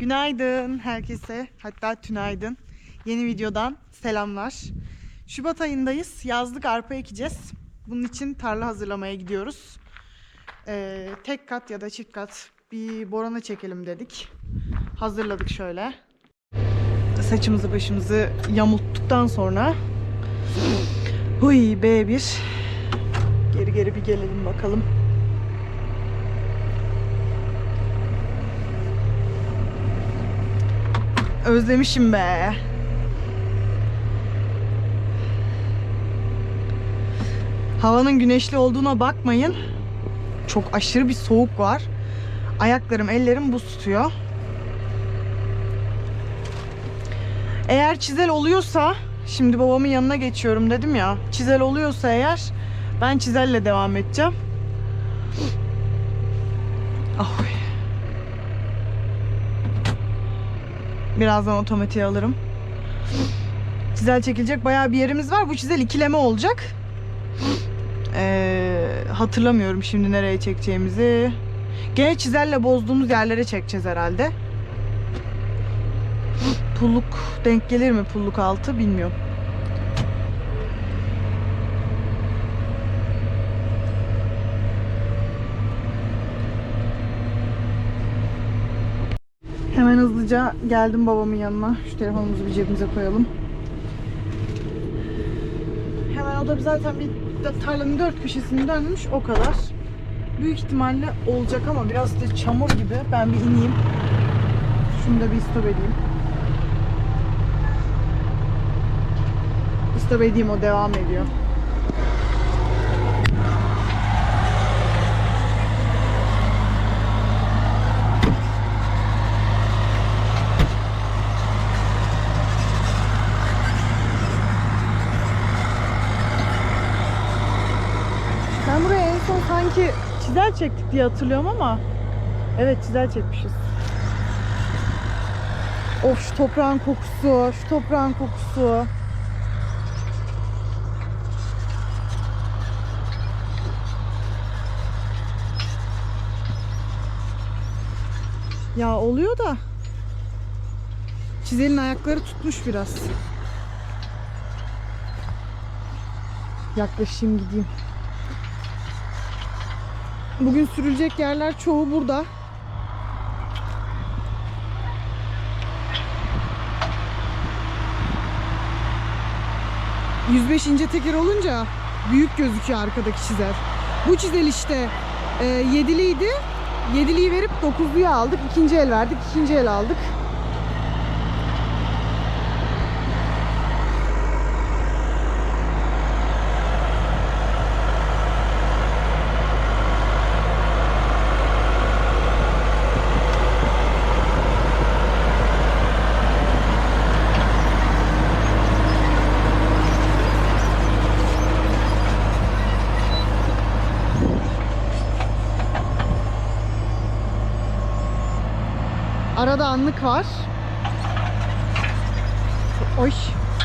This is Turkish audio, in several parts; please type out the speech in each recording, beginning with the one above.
Günaydın herkese. Hatta tünaydın. Yeni videodan selamlar. Şubat ayındayız. Yazlık arpa ekeceğiz. Bunun için tarla hazırlamaya gidiyoruz. Ee, tek kat ya da çift kat bir borana çekelim dedik. Hazırladık şöyle. Saçımızı başımızı yamulttuktan sonra Huy B1 Geri geri bir gelelim bakalım. Özlemişim be. Havanın güneşli olduğuna bakmayın. Çok aşırı bir soğuk var. Ayaklarım, ellerim buz tutuyor. Eğer çizel oluyorsa, şimdi babamın yanına geçiyorum dedim ya. Çizel oluyorsa eğer ben çizelle devam edeceğim. Ah. Birazdan otomatiğe alırım. Çizel çekilecek bayağı bir yerimiz var. Bu çizel ikileme olacak. Ee, hatırlamıyorum şimdi nereye çekeceğimizi. Gene çizelle bozduğumuz yerlere çekeceğiz herhalde. Pulluk denk gelir mi pulluk altı bilmiyorum. Hemen hızlıca geldim babamın yanına. Şu telefonumuzu bir cebimize koyalım. Hemen o da zaten bir tarlanın dört köşesini dönmüş o kadar. Büyük ihtimalle olacak ama biraz da çamur gibi. Ben bir ineyim. Şunu da bir stop edeyim. Stop edeyim o devam ediyor. Ben buraya en son sanki çizel çektik diye hatırlıyorum ama evet çizel çekmişiz. Of şu toprağın kokusu, şu toprağın kokusu. Ya oluyor da çizelin ayakları tutmuş biraz. Yaklaşayım gideyim. Bugün sürülecek yerler çoğu burada. ...105 ince teker olunca... ...büyük gözüküyor arkadaki çizer. Bu çizel işte... E, ...yediliydi. Yediliyi verip dokuzluyu aldık. ikinci el verdik. ikinci el aldık. Arada anlık var. Oy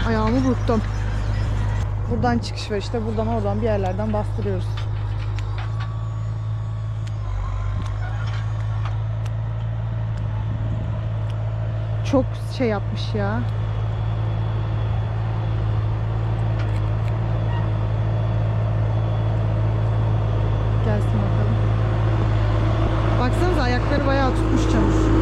ayağımı burktum. Buradan çıkış var işte buradan oradan bir yerlerden bastırıyoruz. Çok şey yapmış ya. Gelsin bakalım. Baksanıza ayakları bayağı tutmuş çamur.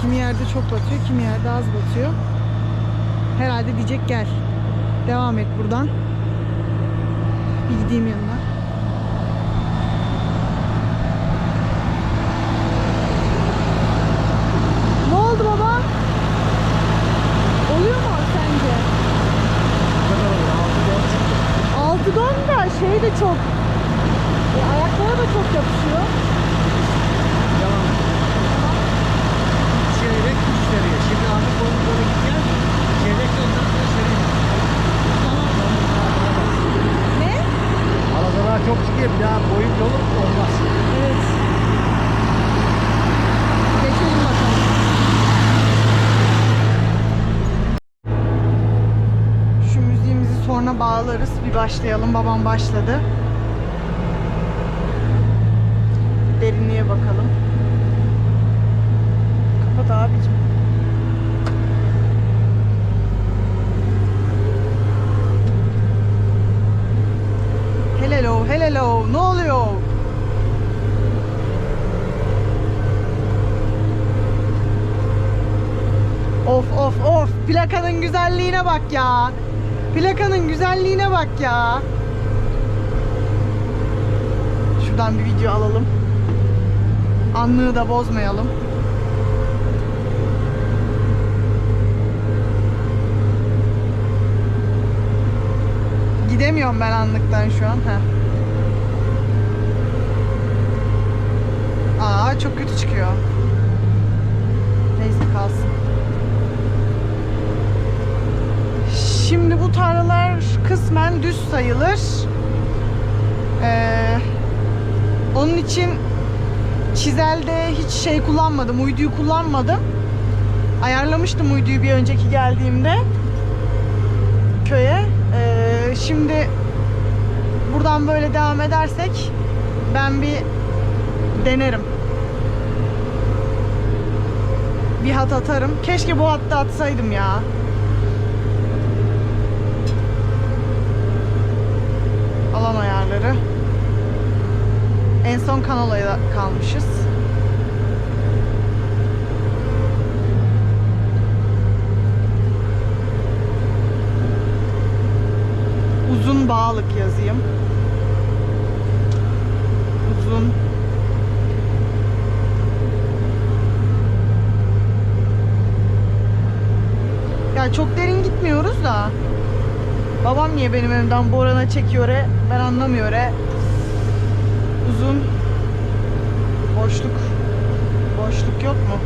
Kimi yerde çok batıyor, kimi yerde az batıyor. Herhalde diyecek gel. Devam et buradan. Bir gideyim yanına. Ne oldu baba? Oluyor mu sence? Altı don da şey de çok. E, ayaklara da çok yapışıyor. Çeyrek müşteriye. Şimdi Ahmet Bolu'na doğru gideceğiz. Çeyrek de ondan sonra seri. Ne? Arada Bir başlayalım. Babam başladı. Derinliğe bakalım. Kapat abicim. Hello, hello. Ne oluyor? Of of of. Plakanın güzelliğine bak ya. Plakanın güzelliğine bak ya. Şuradan bir video alalım. Anlığı da bozmayalım. Gidemiyorum ben anlıktan şu an. Heh. Aa çok kötü çıkıyor. Neyse kalsın. Şimdi bu tarlalar kısmen düz sayılır. Ee, onun için çizelde hiç şey kullanmadım, uyduyu kullanmadım. Ayarlamıştım uyduyu bir önceki geldiğimde köye. Ee, şimdi buradan böyle devam edersek ben bir denerim. Bir hat atarım. Keşke bu hatta atsaydım ya. En son kanalaya kalmışız. Uzun bağlık yazayım. Uzun Ya çok derin gitmiyoruz da. Babam niye benim önümden Boran'a çekiyor e? Ben anlamıyorum e. Uzun boşluk boşluk yok mu?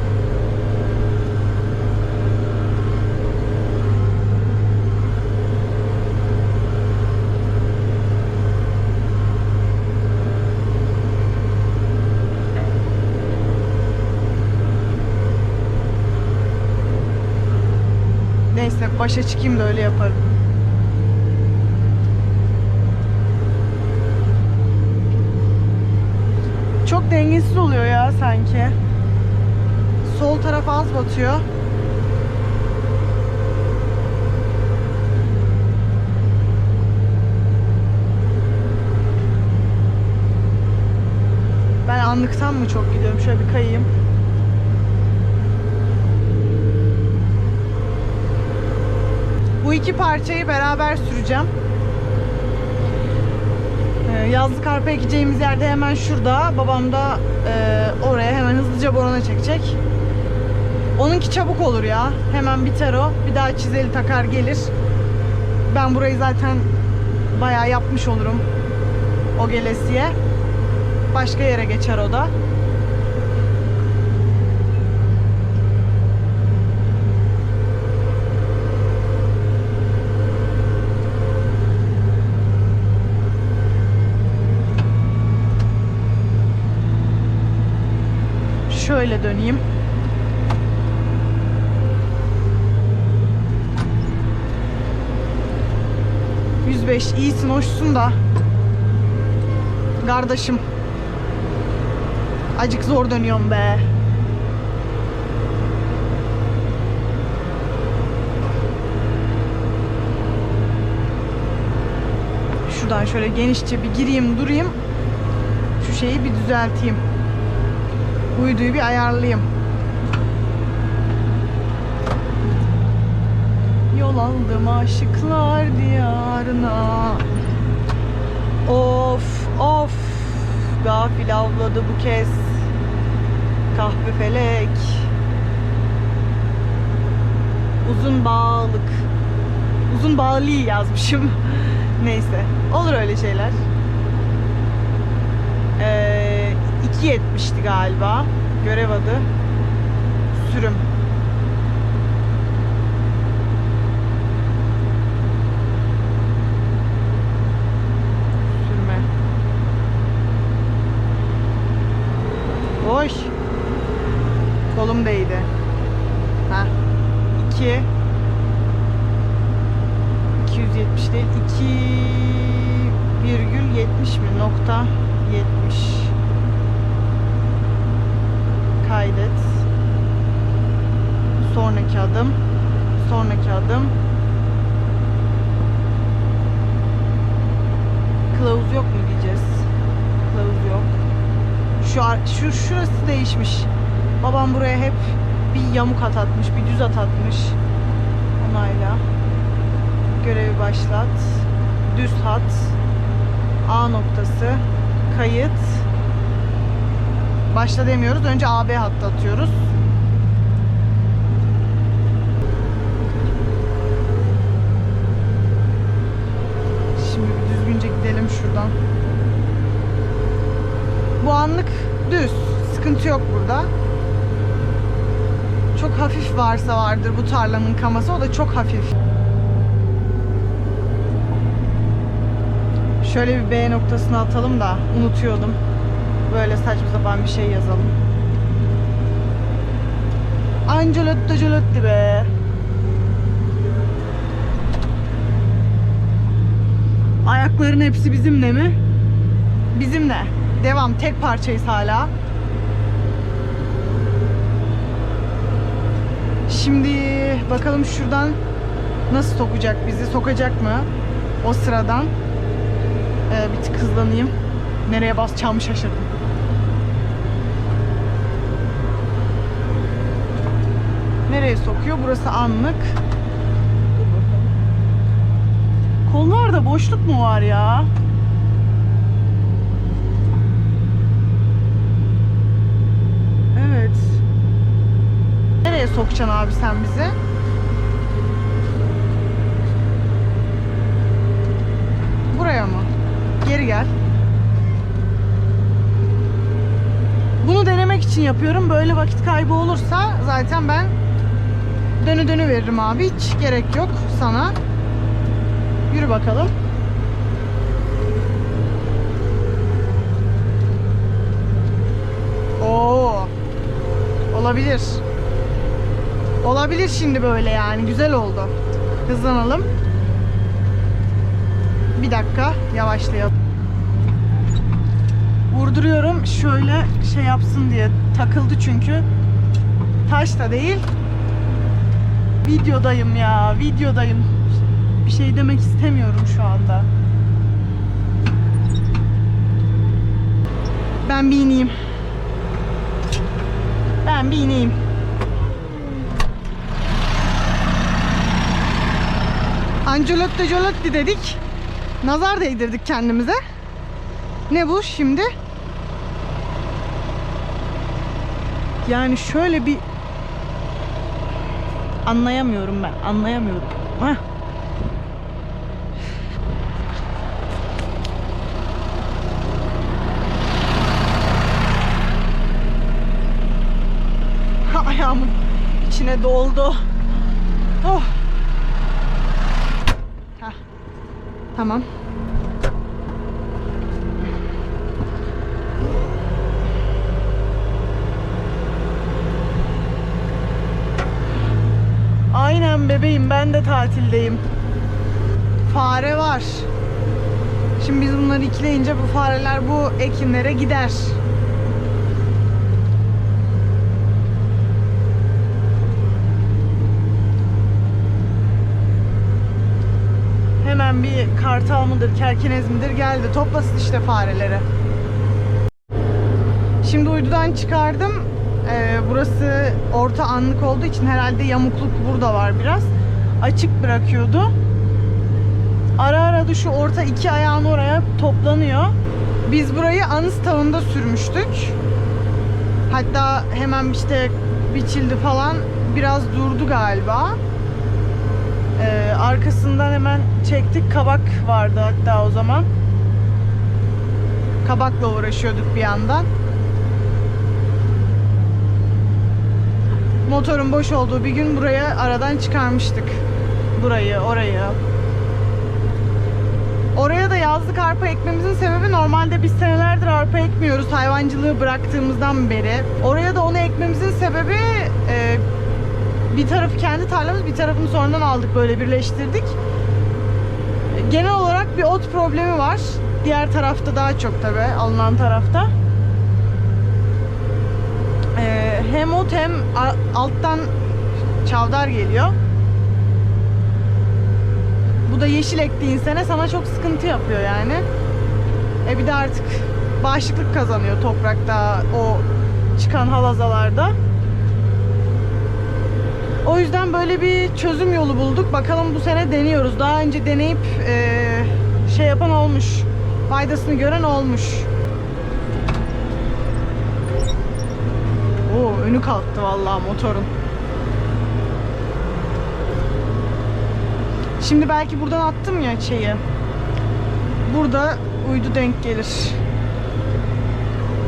Neyse başa çıkayım da öyle yaparım. Dengesiz oluyor ya sanki. Sol taraf az batıyor. Ben anlıktan mı çok gidiyorum? Şöyle bir kayayım. Bu iki parçayı beraber süreceğim. Ee, yazlık arpa ekeceğimiz yerde hemen şurada. Babam da e, oraya hemen hızlıca borana çekecek. Onunki çabuk olur ya. Hemen biter o. Bir daha çizeli takar gelir. Ben burayı zaten bayağı yapmış olurum. O gelesiye. Başka yere geçer o da. Şöyle döneyim. ...105 iyisin hoşsun da... ...kardeşim... ...acık zor dönüyorum be... ...şuradan şöyle genişçe bir gireyim durayım... ...şu şeyi bir düzelteyim... Uyduyu bir ayarlayayım. Yol aldım aşıklar diyarına. Of of. Gafil avladı bu kez. Kahve felek. Uzun bağlık. Uzun bağlı yazmışım. Neyse. Olur öyle şeyler. Ee, 2.70'ti galiba. Görev adı. Sürüm. Sürme. Hoş. Kolum değdi. Ha. 2 2 270 değil 2,70 mi? Nokta 70 Sonraki adım Sonraki adım Kılavuz yok mu diyeceğiz Kılavuz yok şu, şu şurası değişmiş. Babam buraya hep bir yamuk at atmış, bir düz at atmış. Onayla. Görevi başlat. Düz hat. A noktası. Kayıt. Başla demiyoruz. Önce AB hattı atıyoruz. Şimdi bir düzgünce şuradan. Bu anlık düz. Sıkıntı yok burada. Çok hafif varsa vardır bu tarlanın kaması. O da çok hafif. Şöyle bir B noktasına atalım da unutuyordum. Böyle saçma sapan bir şey yazalım. Angelotti Gelotti be. Ayakların hepsi bizimle mi? Bizimle. Devam. Tek parçayız hala. Şimdi bakalım şuradan nasıl sokacak bizi? Sokacak mı? O sıradan. Ee, bir tık hızlanayım. Nereye basacağımı şaşırdım. Nereye sokuyor? Burası anlık. Dur bakalım. Kollarda boşluk mu var ya? Evet. Nereye sokacaksın abi sen bizi? Buraya mı? Geri gel. Bunu denemek için yapıyorum. Böyle vakit kaybı olursa zaten ben dönü dönü veririm abi. Hiç gerek yok sana. Yürü bakalım. Oo. Olabilir. Olabilir şimdi böyle yani. Güzel oldu. Hızlanalım. Bir dakika. Yavaşlayalım. Vurduruyorum. Şöyle şey yapsın diye. Takıldı çünkü. Taş da değil. Videodayım ya. Videodayım. Bir şey demek istemiyorum şu anda. Ben bir ineyim. Ben bir ineyim. Angelotti Jolotti dedik. Nazar değdirdik kendimize. Ne bu şimdi? Yani şöyle bir anlayamıyorum ben. Anlayamıyorum. Heh. İçine doldu. Oh. Tamam. Aynen bebeğim ben de tatildeyim. Fare var. Şimdi biz bunları ikileyince bu fareler bu ekinlere gider. Hemen bir kartal mıdır, kerkenez midir geldi. Toplasın işte fareleri. Şimdi uydudan çıkardım. Ee, burası orta anlık olduğu için herhalde yamukluk burada var biraz. Açık bırakıyordu. Ara ara da şu orta iki ayağını oraya toplanıyor. Biz burayı anız tavında sürmüştük. Hatta hemen işte biçildi falan. Biraz durdu galiba. Ee, arkasından hemen çektik. Kabak vardı hatta o zaman. Kabakla uğraşıyorduk bir yandan. Motorun boş olduğu bir gün buraya aradan çıkarmıştık. Burayı, orayı. Oraya da yazlık arpa ekmemizin sebebi normalde biz senelerdir arpa ekmiyoruz hayvancılığı bıraktığımızdan beri. Oraya da onu ekmemizin sebebi e, bir tarafı kendi tarlamız bir tarafını sonradan aldık böyle birleştirdik. genel olarak bir ot problemi var. Diğer tarafta daha çok tabi alınan tarafta. Ee, hem ot hem alttan çavdar geliyor. Bu da yeşil ektiğin sene sana çok sıkıntı yapıyor yani. E bir de artık bağışıklık kazanıyor toprakta o çıkan halazalarda. O yüzden böyle bir çözüm yolu bulduk. Bakalım bu sene deniyoruz. Daha önce deneyip eee, şey yapan olmuş. Faydasını gören olmuş. Oo önü kalktı vallahi motorun. Şimdi belki buradan attım ya şeyi. Burada uydu denk gelir.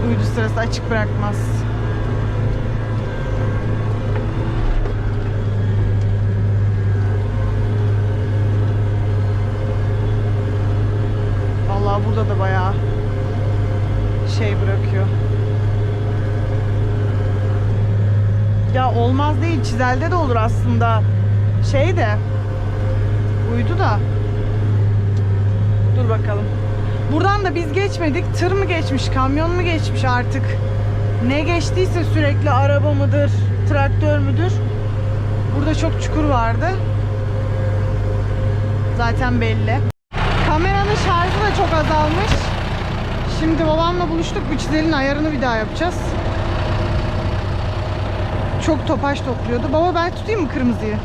Uydu sırası açık bırakmaz. Vallahi burada da bayağı şey bırakıyor. Ya olmaz değil. Çizelde de olur aslında. Şey de uydu da. Dur bakalım. Buradan da biz geçmedik. Tır mı geçmiş, kamyon mu geçmiş artık? Ne geçtiyse sürekli araba mıdır, traktör müdür? Burada çok çukur vardı. Zaten belli. Çok azalmış. Şimdi babamla buluştuk. Bu ayarını bir daha yapacağız. Çok topaş topluyordu. Baba ben tutayım mı kırmızıyı?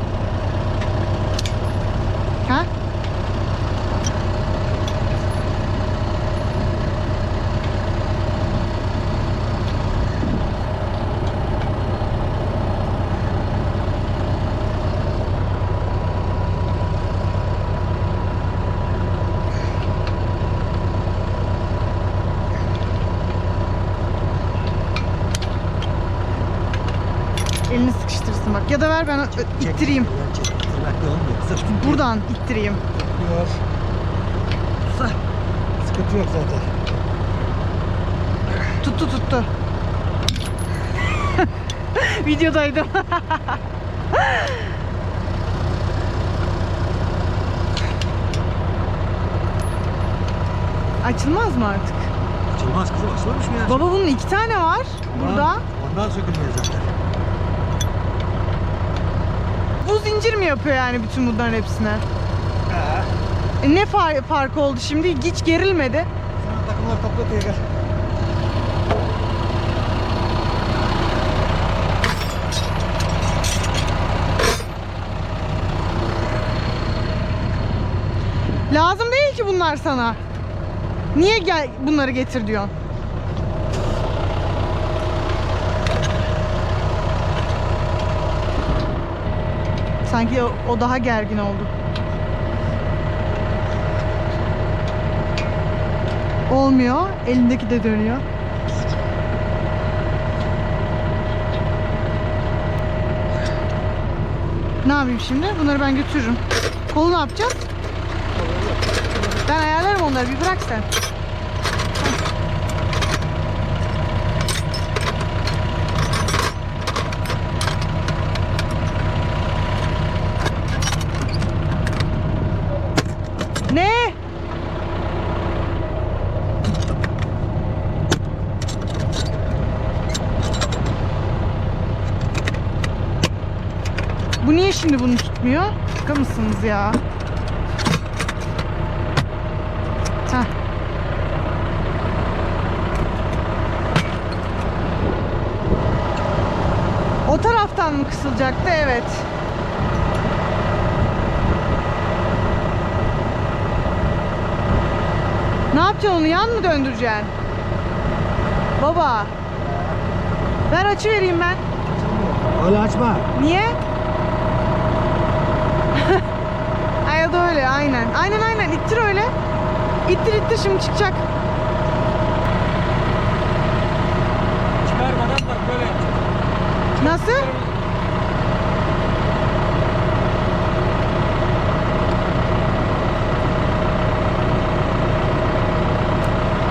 Ha? Elini sıkıştırsın bak. Ya da ver ben ö- ittireyim. Çek. Olmuyor. Çünkü Buradan ittireyim. Sıkıntı yok zaten. Tuttu tuttu. Videodaydım. Açılmaz mı artık? Açılmaz kızım açılmamış mı ya? Baba bunun iki tane var burada. Ondan, ondan sökülmüyor zaten. Bu zincir mi yapıyor yani bütün bunların hepsine? Ha. E ne far- fark oldu şimdi? Hiç gerilmedi. Sana takımlar toplatıyor gel. Lazım değil ki bunlar sana. Niye gel bunları getir diyorsun? Sanki o, o daha gergin oldu. Olmuyor. Elindeki de dönüyor. Ne yapayım şimdi? Bunları ben götürürüm. Kolu ne yapacağız? Ben ayarlarım onları. Bir bırak sen. Ne? Bu niye tutmuyor? Şaka mısınız ya? Heh. O taraftan mı kısılacaktı? Evet. Ne yapacaksın onu yan mı döndüreceksin? Baba. Ver açı vereyim ben. Öyle açma. Niye? Ay o da öyle aynen. Aynen aynen ittir öyle. İttir ittir şimdi çıkacak. Çıkarmadan bak böyle yapacağız. Nasıl?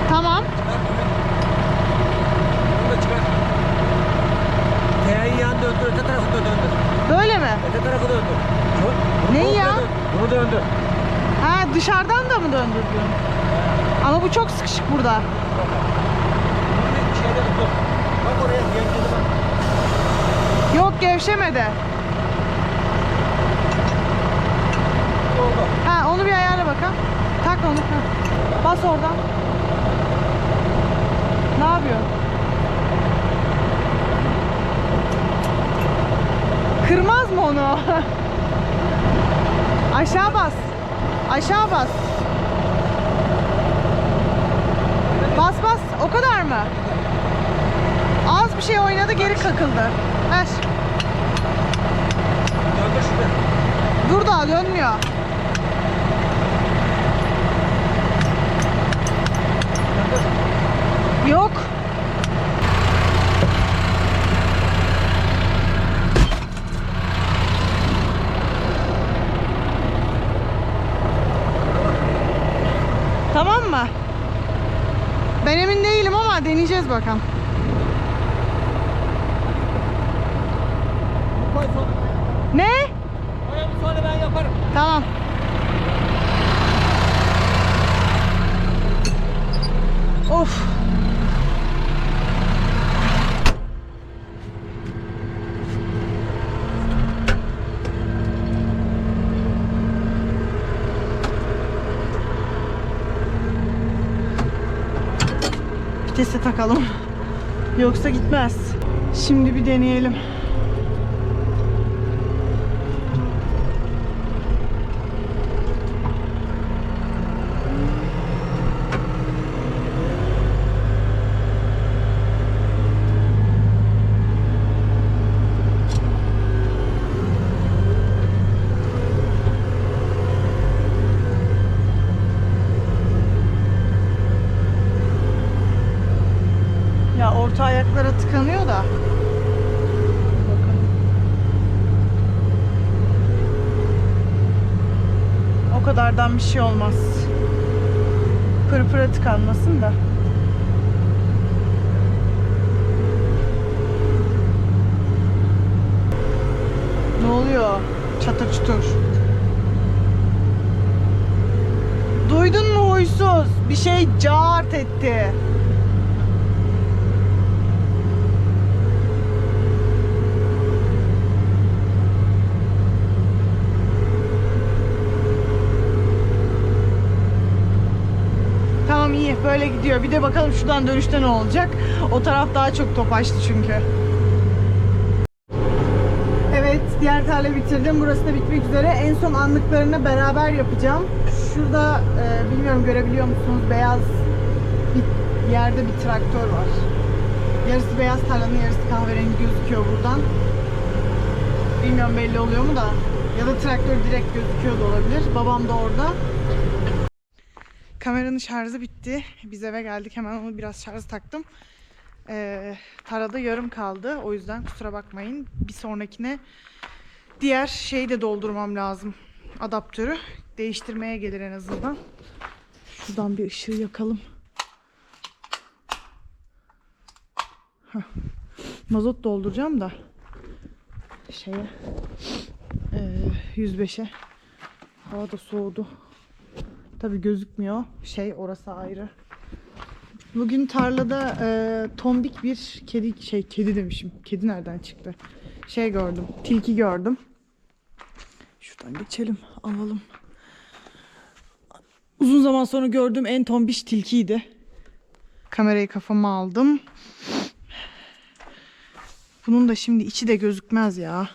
Tamam. Bunu da çıkar. Teğeyi yan döndür, öte tarafı da döndür. Böyle mi? Öte tarafı döndür. Bunu- Neyi bunu ya? döndür. Bunu döndür. Ha dışarıdan da mı döndürdün? Ama bu çok sıkışık burada. Bir şeyde dur. Bak oraya gevşedi bak. Yok gevşemedi. Ha onu bir ayarla bakalım. Tak onu. Ha. Bas oradan. Ne yapıyorsun? Kırmaz mı onu? Aşağı bas. Aşağı bas. Bas bas. O kadar mı? Az bir şey oynadı geri kakıldı. Ver. Şimdi. Dur daha dönmüyor. Yok. Tamam mı? Ben emin değilim ama deneyeceğiz bakalım. Ne? Koy onu sonra ben yaparım. Tamam. Of. Vitese takalım. Yoksa gitmez. Şimdi bir deneyelim. Ya orta ayaklara tıkanıyor da. Bakalım. O kadardan bir şey olmaz. Pırpıra tıkanmasın da. Ne oluyor? Çatır çutur. Duydun mu huysuz? Bir şey cart etti. Tamam iyi böyle gidiyor. Bir de bakalım şuradan dönüşte ne olacak. O taraf daha çok topaçtı çünkü. Evet diğer tarla bitirdim. Burası da bitmek üzere. En son anlıklarını beraber yapacağım. Şurada e, bilmiyorum görebiliyor musunuz beyaz bir yerde bir traktör var. Yarısı beyaz tarlanın yarısı kahverengi gözüküyor buradan. Bilmiyorum belli oluyor mu da. Ya da traktör direkt gözüküyor da olabilir. Babam da orada. Kameranın şarjı bitti. Biz eve geldik. Hemen onu biraz şarj taktım. Ee, tarada yarım kaldı. O yüzden kusura bakmayın. Bir sonrakine diğer şeyi de doldurmam lazım. Adaptörü. Değiştirmeye gelir en azından. Şuradan bir ışığı yakalım. Hah. Mazot dolduracağım da şeye ee, 105'e hava da soğudu. Tabi gözükmüyor. Şey orası ayrı. Bugün tarlada e, tombik bir kedi şey kedi demişim. Kedi nereden çıktı? Şey gördüm. Tilki gördüm. Şuradan geçelim. Alalım. Uzun zaman sonra gördüğüm en tombiş tilkiydi. Kamerayı kafama aldım. Bunun da şimdi içi de gözükmez ya.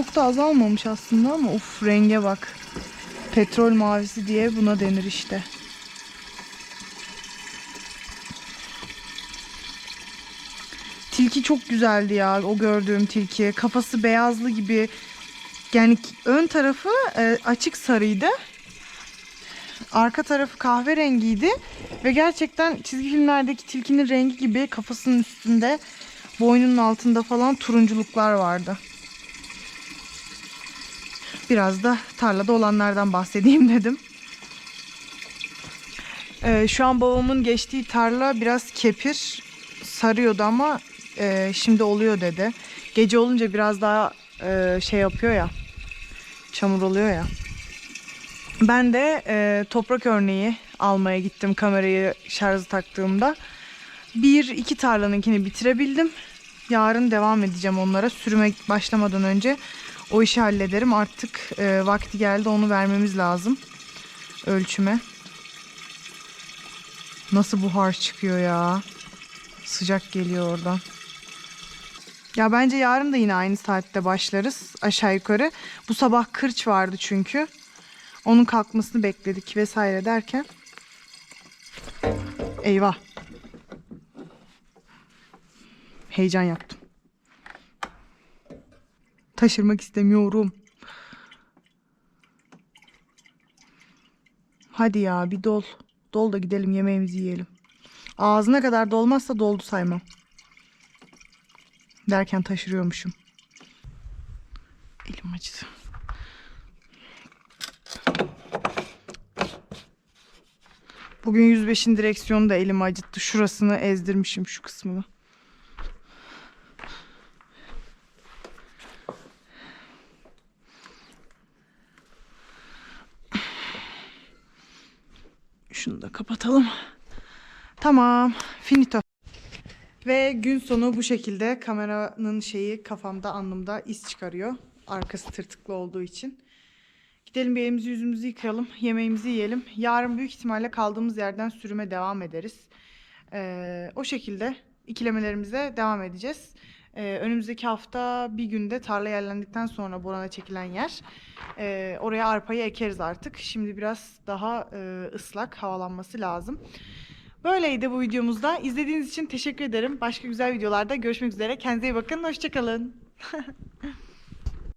Çok da azalmamış aslında ama of renge bak. Petrol mavisi diye buna denir işte. Tilki çok güzeldi ya o gördüğüm tilki. Kafası beyazlı gibi. Yani ön tarafı e, açık sarıydı. Arka tarafı kahverengiydi. Ve gerçekten çizgi filmlerdeki tilkinin rengi gibi kafasının üstünde, boynunun altında falan turunculuklar vardı. Biraz da tarlada olanlardan bahsedeyim dedim. Ee, şu an babamın geçtiği tarla biraz kepir sarıyordu ama e, şimdi oluyor dedi. Gece olunca biraz daha e, şey yapıyor ya. Çamur oluyor ya. Ben de e, toprak örneği almaya gittim kamerayı şarjı taktığımda. Bir iki tarlanınkini bitirebildim. Yarın devam edeceğim onlara. Sürüme başlamadan önce o işi hallederim. Artık e, vakti geldi onu vermemiz lazım. Ölçüme. Nasıl buhar çıkıyor ya. Sıcak geliyor oradan. Ya bence yarın da yine aynı saatte başlarız aşağı yukarı. Bu sabah kırç vardı çünkü. Onun kalkmasını bekledik vesaire derken. Eyvah. Heyecan yaptım. Taşırmak istemiyorum. Hadi ya bir dol. Dol da gidelim yemeğimizi yiyelim. Ağzına kadar dolmazsa doldu saymam. Derken taşırıyormuşum. Elim acıdı. Bugün 105'in direksiyonu da elimi acıttı. Şurasını ezdirmişim şu kısmını. Şunu da kapatalım. Tamam. Finito. Ve gün sonu bu şekilde kameranın şeyi kafamda alnımda iz çıkarıyor. Arkası tırtıklı olduğu için. Gidelim bir elimizi yüzümüzü yıkayalım. Yemeğimizi yiyelim. Yarın büyük ihtimalle kaldığımız yerden sürüme devam ederiz. Ee, o şekilde ikilemelerimize devam edeceğiz. Ee, önümüzdeki hafta bir günde tarla yerlendikten sonra Boran'a çekilen yer. Ee, oraya arpayı ekeriz artık. Şimdi biraz daha e, ıslak havalanması lazım. Böyleydi bu videomuzda. İzlediğiniz için teşekkür ederim. Başka güzel videolarda görüşmek üzere. Kendinize iyi bakın. Hoşçakalın.